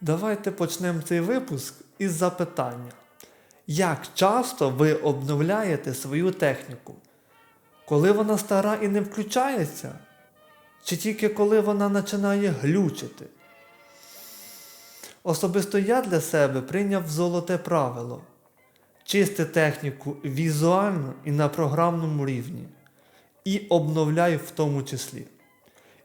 Давайте почнемо цей випуск із запитання. Як часто ви обновляєте свою техніку? Коли вона стара і не включається? Чи тільки коли вона починає глючити? Особисто я для себе прийняв золоте правило чисти техніку візуально і на програмному рівні, і обновляй в тому числі.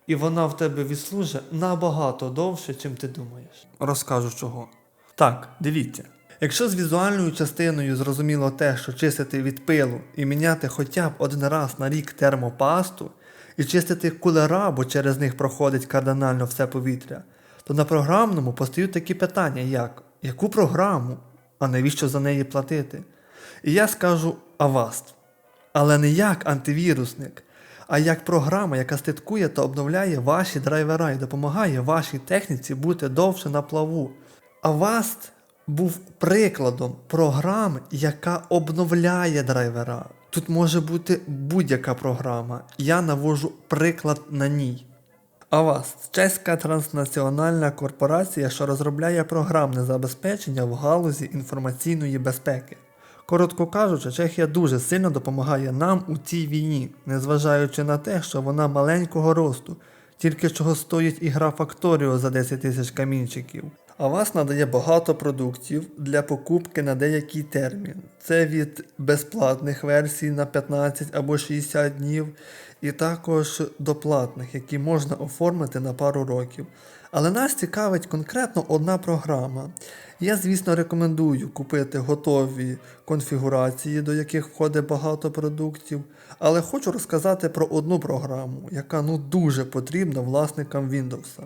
І вона в тебе відслужить набагато довше, чим ти думаєш. Розкажу чого. Так, дивіться. Якщо з візуальною частиною зрозуміло те, що чистити від пилу і міняти хоча б один раз на рік термопасту, і чистити кулера, бо через них проходить кардинально все повітря, то на програмному постають такі питання, як яку програму, а навіщо за неї платити? І я скажу Avast. Але не як антивірусник, а як програма, яка слідкує та обновляє ваші драйвера і допомагає вашій техніці бути довше на плаву. Avast був прикладом програми, яка обновляє драйвера. Тут може бути будь-яка програма. Я навожу приклад на ній. Avast – чеська транснаціональна корпорація, що розробляє програмне забезпечення в галузі інформаційної безпеки. Коротко кажучи, Чехія дуже сильно допомагає нам у цій війні, незважаючи на те, що вона маленького росту, тільки чого стоїть ігра Факторіо за 10 тисяч камінчиків. А вас надає багато продуктів для покупки на деякий термін. Це від безплатних версій на 15 або 60 днів, і також до платних, які можна оформити на пару років. Але нас цікавить конкретно одна програма. Я, звісно, рекомендую купити готові конфігурації, до яких входить багато продуктів, але хочу розказати про одну програму, яка ну дуже потрібна власникам Windows.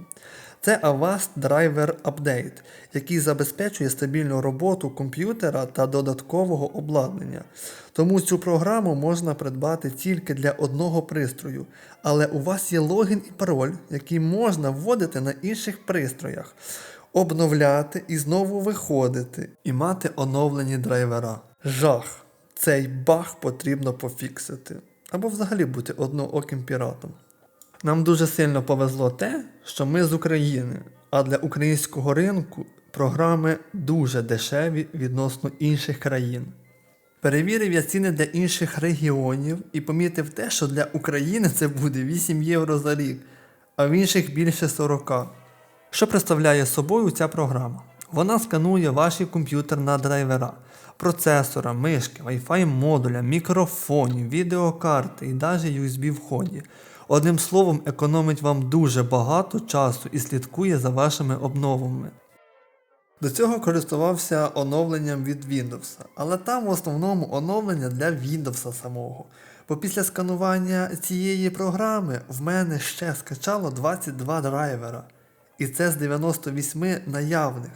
Це Avast Driver Update, який забезпечує стабільну роботу комп'ютера та додаткового обладнання. Тому цю програму можна придбати тільки для одного пристрою, але у вас є логін і пароль, який можна вводити на інших пристроях, обновляти і знову виходити, і мати оновлені драйвера. Жах! Цей баг потрібно пофіксити. Або взагалі бути однооким піратом. Нам дуже сильно повезло те, що ми з України, а для українського ринку програми дуже дешеві відносно інших країн. Перевірив я ціни для інших регіонів і помітив те, що для України це буде 8 євро за рік, а в інших більше 40. Що представляє собою ця програма? Вона сканує ваш комп'ютер на драйвера, процесора, мишки, Wi-Fi модуля, мікрофонів, відеокарти і навіть USB вході. Одним словом, економить вам дуже багато часу і слідкує за вашими обновами. До цього користувався оновленням від Windows, але там в основному оновлення для Windows самого. Бо після сканування цієї програми в мене ще скачало 22 драйвера. І це з 98 наявних.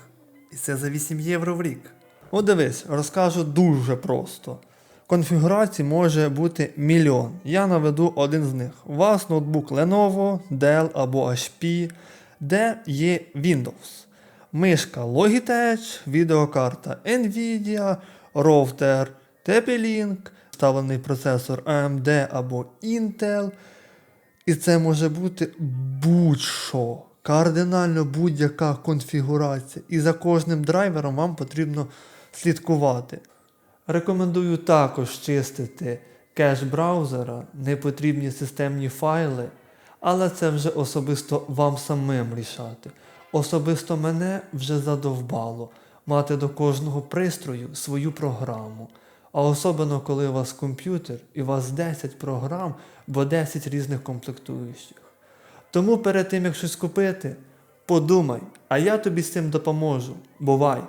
І це за 8 євро в рік. От дивись, розкажу дуже просто. Конфігурацій може бути мільйон. Я наведу один з них. У вас ноутбук Lenovo, Dell або HP, де є Windows. Мишка Logitech, відеокарта Nvidia, роутер TP-Link, вставлений процесор AMD або Intel. І це може бути будь-що. Кардинально будь-яка конфігурація. І за кожним драйвером вам потрібно слідкувати. Рекомендую також чистити кеш браузера, непотрібні системні файли, але це вже особисто вам самим рішати. Особисто мене вже задовбало мати до кожного пристрою свою програму. А особливо, коли у вас комп'ютер і у вас 10 програм, бо 10 різних комплектуючих. Тому перед тим, як щось купити, подумай, а я тобі з цим допоможу. Бувай!